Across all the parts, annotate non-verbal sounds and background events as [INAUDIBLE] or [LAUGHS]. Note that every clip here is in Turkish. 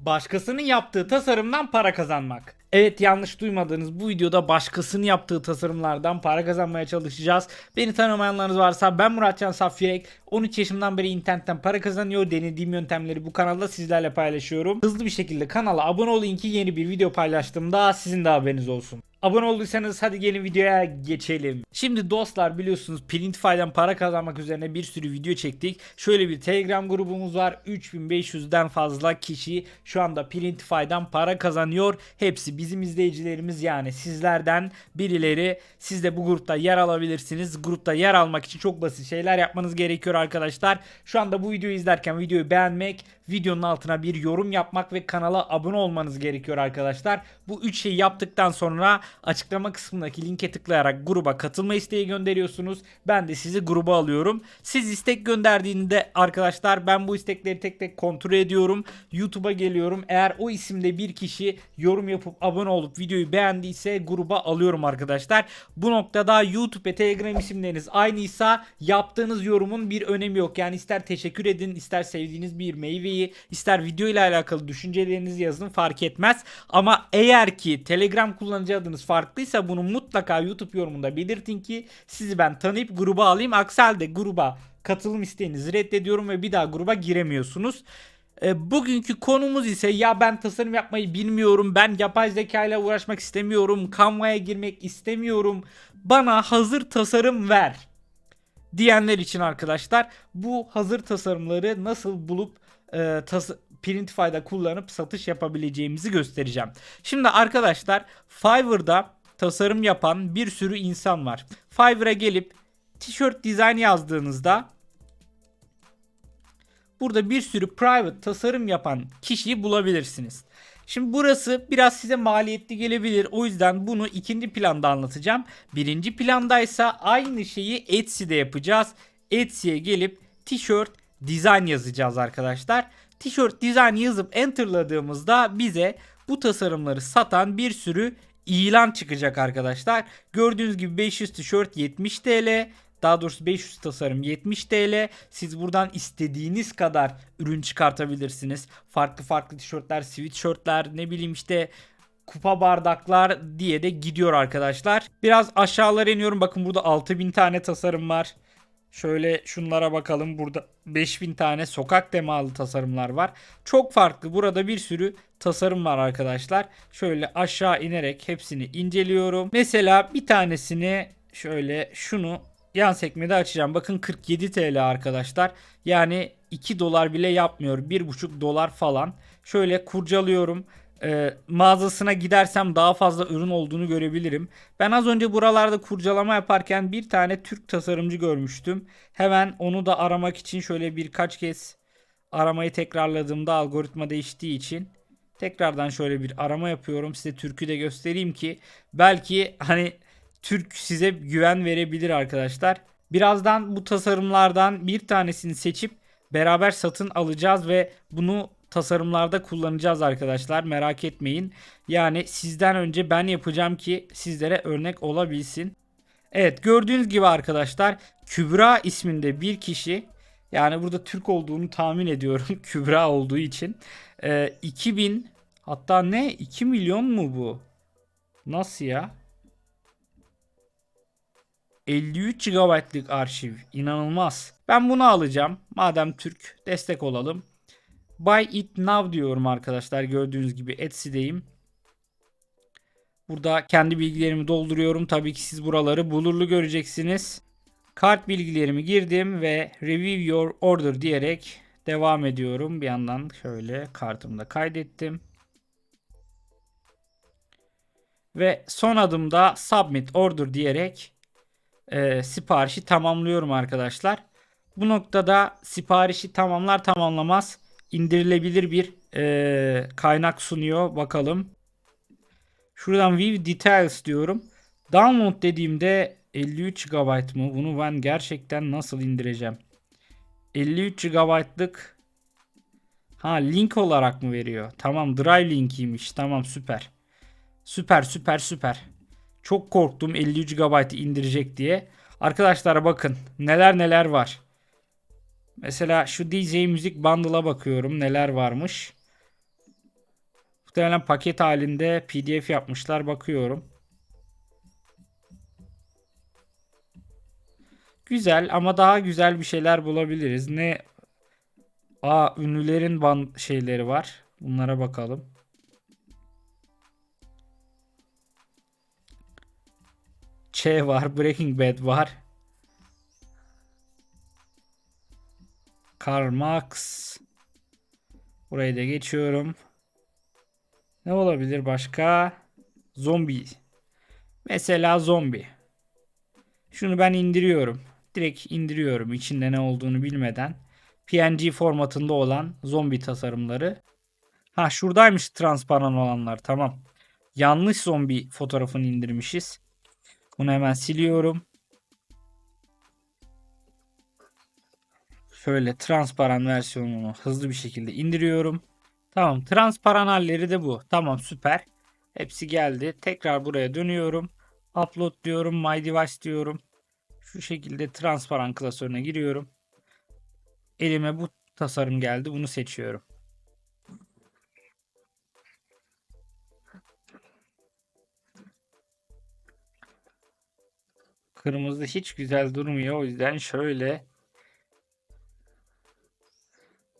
Başkasının yaptığı tasarımdan para kazanmak. Evet yanlış duymadınız bu videoda başkasının yaptığı tasarımlardan para kazanmaya çalışacağız. Beni tanımayanlarınız varsa ben Muratcan Safyerek. 13 yaşımdan beri internetten para kazanıyor. Denediğim yöntemleri bu kanalda sizlerle paylaşıyorum. Hızlı bir şekilde kanala abone olun ki yeni bir video paylaştığımda sizin de haberiniz olsun. Abone olduysanız hadi gelin videoya geçelim. Şimdi dostlar biliyorsunuz Printify'dan para kazanmak üzerine bir sürü video çektik. Şöyle bir Telegram grubumuz var. 3500'den fazla kişi şu anda Printify'dan para kazanıyor. Hepsi bizim izleyicilerimiz yani sizlerden birileri. Siz de bu grupta yer alabilirsiniz. Grupta yer almak için çok basit şeyler yapmanız gerekiyor arkadaşlar. Şu anda bu videoyu izlerken videoyu beğenmek, videonun altına bir yorum yapmak ve kanala abone olmanız gerekiyor arkadaşlar. Bu üç şeyi yaptıktan sonra açıklama kısmındaki linke tıklayarak gruba katılma isteği gönderiyorsunuz. Ben de sizi gruba alıyorum. Siz istek gönderdiğinde arkadaşlar ben bu istekleri tek tek kontrol ediyorum. YouTube'a geliyorum. Eğer o isimde bir kişi yorum yapıp abone olup videoyu beğendiyse gruba alıyorum arkadaşlar. Bu noktada YouTube ve Telegram isimleriniz aynıysa yaptığınız yorumun bir önemi yok. Yani ister teşekkür edin, ister sevdiğiniz bir meyveyi, ister video ile alakalı düşüncelerinizi yazın fark etmez. Ama eğer ki Telegram kullanıcı adınız farklıysa bunu mutlaka YouTube yorumunda belirtin ki sizi ben tanıyıp gruba alayım. Aksi halde gruba katılım isteğinizi reddediyorum ve bir daha gruba giremiyorsunuz. E, bugünkü konumuz ise ya ben tasarım yapmayı bilmiyorum, ben yapay zeka ile uğraşmak istemiyorum, Canva'ya girmek istemiyorum, bana hazır tasarım ver diyenler için arkadaşlar bu hazır tasarımları nasıl bulup e, tas Printify'da kullanıp satış yapabileceğimizi göstereceğim. Şimdi arkadaşlar Fiverr'da tasarım yapan bir sürü insan var. Fiverr'a gelip tişört dizayn yazdığınızda burada bir sürü private tasarım yapan kişiyi bulabilirsiniz. Şimdi burası biraz size maliyetli gelebilir. O yüzden bunu ikinci planda anlatacağım. Birinci plandaysa aynı şeyi Etsy'de yapacağız. Etsy'ye gelip tişört design yazacağız arkadaşlar. Tişört design yazıp enterladığımızda bize bu tasarımları satan bir sürü ilan çıkacak arkadaşlar. Gördüğünüz gibi 500 tişört 70 TL. Daha doğrusu 500 tasarım 70 TL. Siz buradan istediğiniz kadar ürün çıkartabilirsiniz. Farklı farklı tişörtler, sweatshirtler, ne bileyim işte kupa bardaklar diye de gidiyor arkadaşlar. Biraz aşağılara iniyorum. Bakın burada 6000 tane tasarım var. Şöyle şunlara bakalım. Burada 5000 tane sokak temalı tasarımlar var. Çok farklı. Burada bir sürü tasarım var arkadaşlar. Şöyle aşağı inerek hepsini inceliyorum. Mesela bir tanesini şöyle şunu yan sekmede açacağım. Bakın 47 TL arkadaşlar. Yani 2 dolar bile yapmıyor. 1,5 dolar falan. Şöyle kurcalıyorum. Ee, mağazasına gidersem daha fazla ürün olduğunu görebilirim. Ben az önce buralarda kurcalama yaparken bir tane Türk tasarımcı görmüştüm. Hemen onu da aramak için şöyle birkaç kez aramayı tekrarladığımda algoritma değiştiği için tekrardan şöyle bir arama yapıyorum. Size Türk'ü de göstereyim ki belki hani Türk size güven verebilir arkadaşlar. Birazdan bu tasarımlardan bir tanesini seçip beraber satın alacağız ve bunu tasarımlarda kullanacağız arkadaşlar. Merak etmeyin. Yani sizden önce ben yapacağım ki sizlere örnek olabilsin. Evet gördüğünüz gibi arkadaşlar Kübra isminde bir kişi yani burada Türk olduğunu tahmin ediyorum [LAUGHS] Kübra olduğu için ee, 2000 hatta ne 2 milyon mu bu? Nasıl ya? 53 GB'lık arşiv. inanılmaz. Ben bunu alacağım. Madem Türk destek olalım. Buy it now diyorum arkadaşlar. Gördüğünüz gibi Etsy'deyim. Burada kendi bilgilerimi dolduruyorum. Tabii ki siz buraları bulurlu göreceksiniz. Kart bilgilerimi girdim ve review your order diyerek devam ediyorum. Bir yandan şöyle kartımda kaydettim. Ve son adımda submit order diyerek e, siparişi tamamlıyorum arkadaşlar. Bu noktada siparişi tamamlar tamamlamaz indirilebilir bir e, kaynak sunuyor. Bakalım. Şuradan View Details diyorum. Download dediğimde 53 GB mı? Bunu ben gerçekten nasıl indireceğim? 53 GB'lık Ha link olarak mı veriyor? Tamam Drive linkiymiş. Tamam süper. Süper süper süper. Çok korktum 53 GB indirecek diye. Arkadaşlar bakın neler neler var. Mesela şu DJ Müzik Bundle'a bakıyorum neler varmış. Muhtemelen paket halinde PDF yapmışlar. Bakıyorum. Güzel ama daha güzel bir şeyler bulabiliriz. Ne Aa ünlülerin ban şeyleri var. Bunlara bakalım. Ç var, Breaking Bad var. Karl Marx. Burayı da geçiyorum. Ne olabilir başka? Zombi. Mesela zombi. Şunu ben indiriyorum. Direkt indiriyorum içinde ne olduğunu bilmeden. PNG formatında olan zombi tasarımları. Ha şuradaymış transparan olanlar tamam. Yanlış zombi fotoğrafını indirmişiz. Bunu hemen siliyorum. Şöyle transparan versiyonunu hızlı bir şekilde indiriyorum. Tamam transparan halleri de bu. Tamam süper. Hepsi geldi. Tekrar buraya dönüyorum. Upload diyorum. My device diyorum. Şu şekilde transparan klasörüne giriyorum. Elime bu tasarım geldi. Bunu seçiyorum. Kırmızı hiç güzel durmuyor. O yüzden şöyle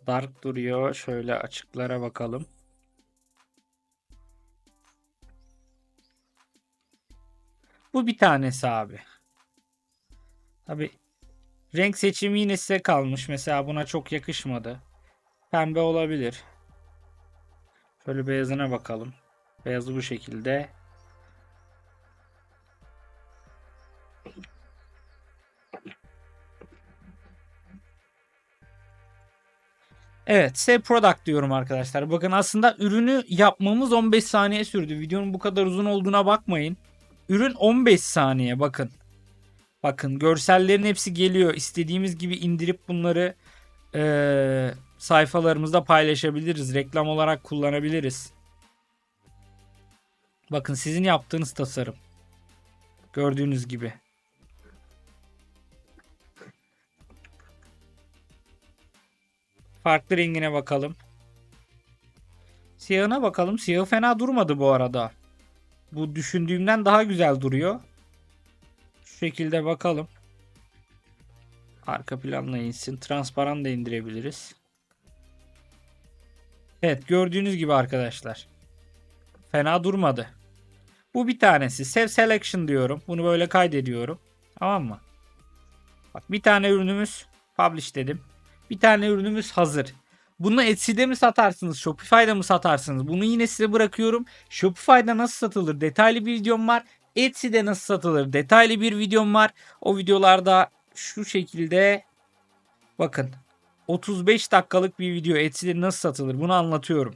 dark duruyor. Şöyle açıklara bakalım. Bu bir tanesi abi. Tabi renk seçimi yine size kalmış. Mesela buna çok yakışmadı. Pembe olabilir. Şöyle beyazına bakalım. Beyazı bu şekilde. Evet, S product diyorum arkadaşlar. Bakın aslında ürünü yapmamız 15 saniye sürdü. Videonun bu kadar uzun olduğuna bakmayın. Ürün 15 saniye bakın. Bakın görsellerin hepsi geliyor. İstediğimiz gibi indirip bunları e, sayfalarımızda paylaşabiliriz. Reklam olarak kullanabiliriz. Bakın sizin yaptığınız tasarım. Gördüğünüz gibi. Farklı rengine bakalım. Siyahına bakalım. Siyahı fena durmadı bu arada. Bu düşündüğümden daha güzel duruyor. Şu şekilde bakalım. Arka planla insin. Transparan da indirebiliriz. Evet gördüğünüz gibi arkadaşlar. Fena durmadı. Bu bir tanesi. Save Selection diyorum. Bunu böyle kaydediyorum. Tamam mı? Bak bir tane ürünümüz publish dedim. Bir tane ürünümüz hazır. Bunu Etsy'de mi satarsınız? Shopify'da mı satarsınız? Bunu yine size bırakıyorum. Shopify'da nasıl satılır? Detaylı bir videom var. Etsy'de nasıl satılır? Detaylı bir videom var. O videolarda şu şekilde bakın 35 dakikalık bir video Etsy'de nasıl satılır? Bunu anlatıyorum.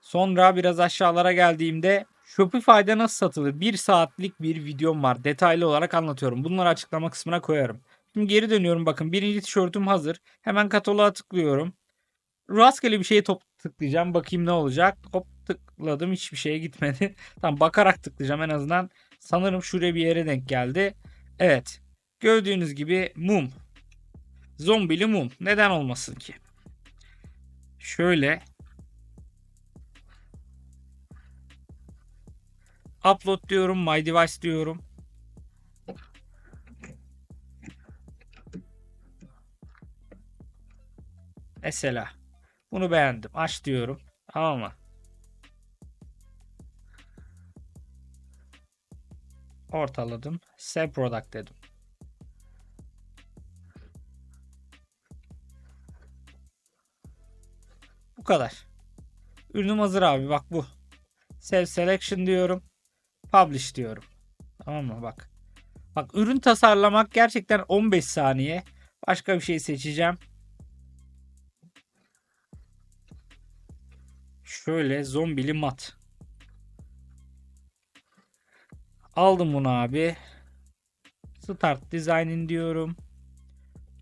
Sonra biraz aşağılara geldiğimde Shopify'da nasıl satılır? 1 saatlik bir videom var. Detaylı olarak anlatıyorum. Bunları açıklama kısmına koyarım. Şimdi geri dönüyorum bakın. Birinci tişörtüm hazır. Hemen kataloğa tıklıyorum. Rastgele bir şeye top tıklayacağım. Bakayım ne olacak. Hop tıkladım. Hiçbir şeye gitmedi. [LAUGHS] tamam bakarak tıklayacağım en azından. Sanırım şuraya bir yere denk geldi. Evet. Gördüğünüz gibi mum. Zombili mum. Neden olmasın ki? Şöyle. Upload diyorum. My device diyorum. Mesela bunu beğendim. Aç diyorum. Tamam mı? Ortaladım. Save product dedim. Bu kadar. Ürünüm hazır abi. Bak bu. Save selection diyorum. Publish diyorum. Tamam mı? Bak. Bak ürün tasarlamak gerçekten 15 saniye. Başka bir şey seçeceğim. Şöyle zombili mat. Aldım bunu abi. Start Design'in diyorum.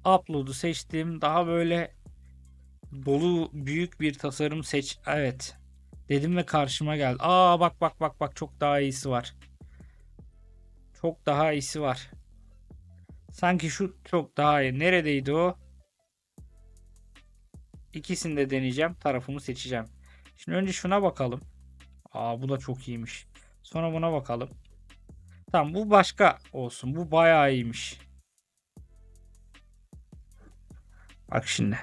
Upload'u seçtim. Daha böyle dolu büyük bir tasarım seç. Evet. Dedim ve karşıma geldi. Aa bak bak bak bak çok daha iyisi var. Çok daha iyisi var. Sanki şu çok daha iyi. Neredeydi o? İkisini de deneyeceğim. Tarafımı seçeceğim. Şimdi önce şuna bakalım. Aa bu da çok iyiymiş. Sonra buna bakalım. Tamam bu başka olsun. Bu bayağı iyiymiş. Bak şimdi.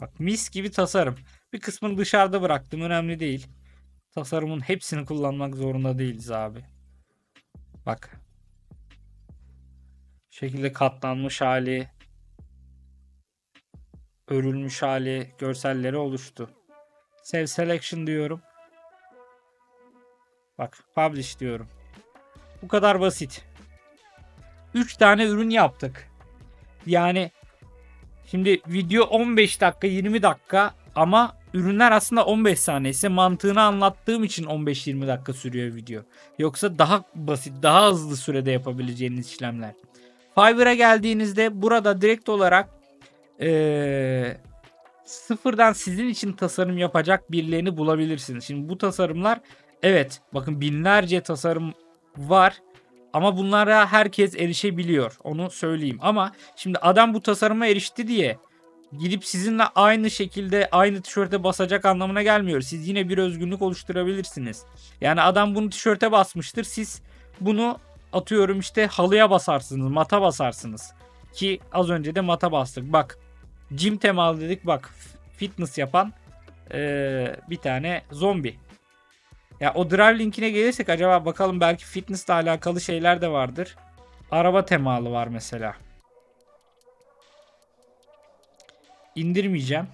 Bak mis gibi tasarım. Bir kısmını dışarıda bıraktım. Önemli değil. Tasarımın hepsini kullanmak zorunda değiliz abi. Bak. Şekilde katlanmış hali. Örülmüş hali. Görselleri oluştu. Save selection diyorum. Bak publish diyorum. Bu kadar basit. 3 tane ürün yaptık. Yani Şimdi video 15 dakika 20 dakika ama ürünler aslında 15 saniye ise mantığını anlattığım için 15-20 dakika sürüyor video. Yoksa daha basit daha hızlı sürede yapabileceğiniz işlemler. Fiverr'a geldiğinizde burada direkt olarak eee, sıfırdan sizin için tasarım yapacak birilerini bulabilirsiniz. Şimdi bu tasarımlar evet bakın binlerce tasarım var ama bunlara herkes erişebiliyor. Onu söyleyeyim. Ama şimdi adam bu tasarıma erişti diye gidip sizinle aynı şekilde aynı tişörte basacak anlamına gelmiyor. Siz yine bir özgünlük oluşturabilirsiniz. Yani adam bunu tişörte basmıştır. Siz bunu atıyorum işte halıya basarsınız, mata basarsınız. Ki az önce de mata bastık. Bak gym temalı dedik bak fitness yapan eee, bir tane zombi. Ya o drive linkine gelirsek acaba bakalım belki fitnessle alakalı şeyler de vardır. Araba temalı var mesela. İndirmeyeceğim.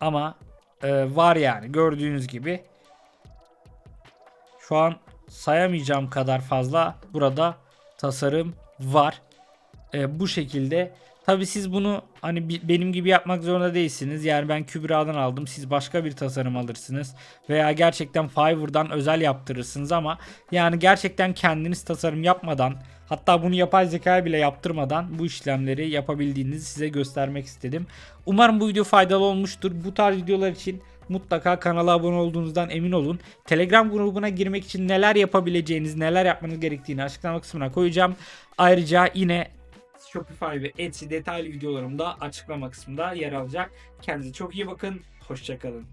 Ama e, var yani gördüğünüz gibi. Şu an sayamayacağım kadar fazla burada tasarım var. E, bu şekilde. Tabi siz bunu hani benim gibi yapmak zorunda değilsiniz. Yani ben Kübra'dan aldım. Siz başka bir tasarım alırsınız. Veya gerçekten Fiverr'dan özel yaptırırsınız ama yani gerçekten kendiniz tasarım yapmadan hatta bunu yapay zekaya bile yaptırmadan bu işlemleri yapabildiğinizi size göstermek istedim. Umarım bu video faydalı olmuştur. Bu tarz videolar için mutlaka kanala abone olduğunuzdan emin olun. Telegram grubuna girmek için neler yapabileceğiniz, neler yapmanız gerektiğini açıklama kısmına koyacağım. Ayrıca yine Shopify ve Etsy detaylı videolarım da açıklama kısmında yer alacak. Kendinize çok iyi bakın. Hoşçakalın.